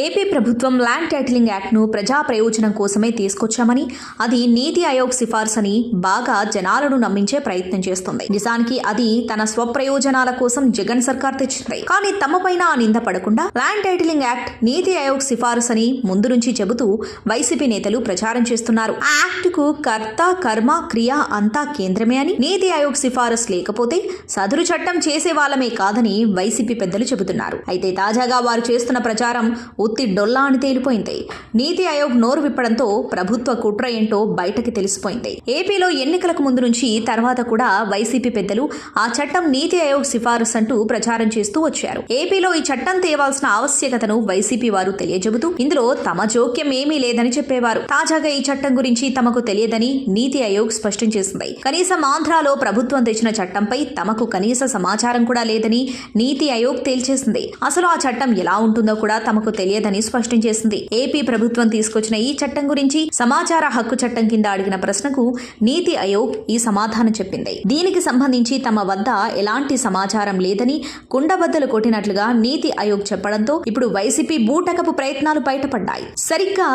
AP ప్రభుత్వం land titling యాక్ట్ను ప్రజా ప్రయోజనం కోసమే తీసుకొచ్చామని అది నీతి ఆయోగ్ సిఫార్సు అని బాగా జనాలను నమ్మించే ప్రయత్నం చేస్తుంది. నిజానికి అది తన స్వప్రయోజనాల కోసం జగన్ సర్కార్ తెచ్చింది. కానీ తమపైన ఆ నింద పడకుండా ల్యాండ్ టైటిలింగ్ యాక్ట్ నీతి ఆయోగ్ సిఫార్సు అని ముందు నుంచి చెబుతూ వైసీపీ నేతలు ప్రచారం చేస్తున్నారు. ఆ కర్త కర్మ క్రియ అంతా కేంద్రమే అని నీతి ఆయోగ్ సిఫారసు లేకపోతే సదరు చట్టం చేసే వాళ్ళమే కాదని వైసీపీ పెద్దలు చెబుతున్నారు. అయితే తాజాగా వారు చేస్తున్న ప్రచారం ఉత్తి డొల్లా అని తేలిపోయింది. నీతి ఆయోగ్ నోరు విప్పడంతో ప్రభుత్వ కుట్ర ఏంటో బయటకి తెలిసిపోయింది. ఏపీలో ఎన్నికలకు ముందు నుంచి తర్వాత కూడా వైసీపీ పెద్దలు ఆ చట్టం నీతి ఆయోగ్ సిఫారసు అంటూ ప్రచారం చేస్తూ వచ్చారు. ఏపీలో ఈ చట్టం తేవాల్సిన ఆవశ్యకతను వైసీపీ వారు తెలియజెబుతూ ఇందులో తమ జోక్యం ఏమీ లేదని చెప్పేవారు. తాజాగా ఈ చట్టం గురించి తమకు తెలియదని నీతి ఆయోగ్ స్పష్టం చేసింది. కనీసం ఆంధ్రాలో ప్రభుత్వం తెచ్చిన చట్టంపై తమకు కనీస సమాచారం కూడా లేదని నీతి ఆయోగ్ తేల్చేసింది. అసలు ఆ చట్టం ఎలా ఉంటుందో కూడా తమకు తెలియదు. తెలియదని స్పష్టం చేసింది. ఏపీ ప్రభుత్వం తీసుకొచ్చిన ఈ చట్టం గురించి సమాచార హక్కు చట్టం కింద అడిగిన ప్రశ్నకు నీతి ఆయోగ్ ఈ సమాధానం చెప్పింది. దీనికి సంబంధించి తమ వద్ద ఎలాంటి సమాచారం లేదని కుండబద్దలు కొట్టినట్లుగా నీతి ఆయోగ్ చెప్పడంతో ఇప్పుడు వైసీపీ బూటకపు ప్రయత్నాలు బయటపడ్డాయి. సరిగ్గా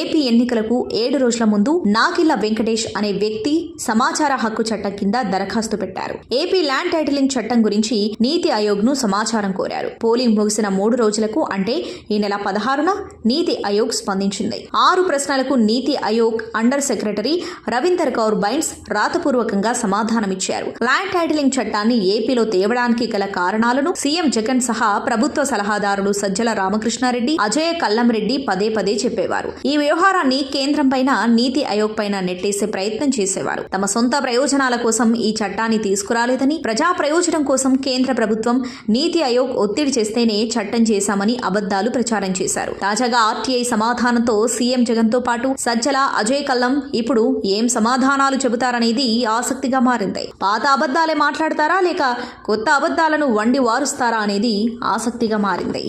ఏపీ ఎన్నికలకు ఏడు రోజుల ముందు నాకిల్ల వెంకటేష్ అనే వ్యక్తి సమాచార హక్కు చట్టం కింద దరఖాస్తు పెట్టారు. ఏపీ ల్యాండ్ టైటిలింగ్ చట్టం గురించి నీతి ఆయోగ్ను సమాచారం కోరారు. పోలింగ్ ముగిసిన మూడు రోజులకు అంటే ఈ నెల పదహారున నీతి ఆయోగ్ స్పందించింది. ఆరు ప్రశ్నలకు నీతి ఆయోగ్ అండర్ సెక్రటరీ రవీందర్ కౌర్ బైన్స్ రాతపూర్వకంగా సమాధానమిచ్చారు. ల్యాండ్ టైటిలింగ్ చట్టాన్ని ఏపీలో తేవడానికి గల కారణాలను సీఎం జగన్ సహా ప్రభుత్వ సలహాదారులు సజ్జల రామకృష్ణారెడ్డి అజయ కల్లంరెడ్డి పదే పదే చెప్పేవారు. ఈ వ్యవహారాన్ని కేంద్రం పైన నీతి ఆయోగ్ పైన నెట్టేసే ప్రయత్నం చేసేవారు. తమ సొంత ప్రయోజనాల కోసం ఈ చట్టాన్ని తీసుకురాలేదని ప్రజా ప్రయోజనం కోసం కేంద్ర ప్రభుత్వం నీతి ఆయోగ్ ఒత్తిడి చేస్తేనే చట్టం చేశామని అబద్దాలు ప్రచారం చేశారు. తాజాగా ఆర్టీఐ సమాధానంతో సీఎం జగన్తో పాటు సజ్జల అజయ్ కల్లం ఇప్పుడు ఏం సమాధానాలు చెబుతారనేది ఆసక్తిగా మారింది. పాత అబద్దాలే మాట్లాడతారా లేక కొత్త అబద్దాలను వండి వారుస్తారా అనేది ఆసక్తిగా మారింది.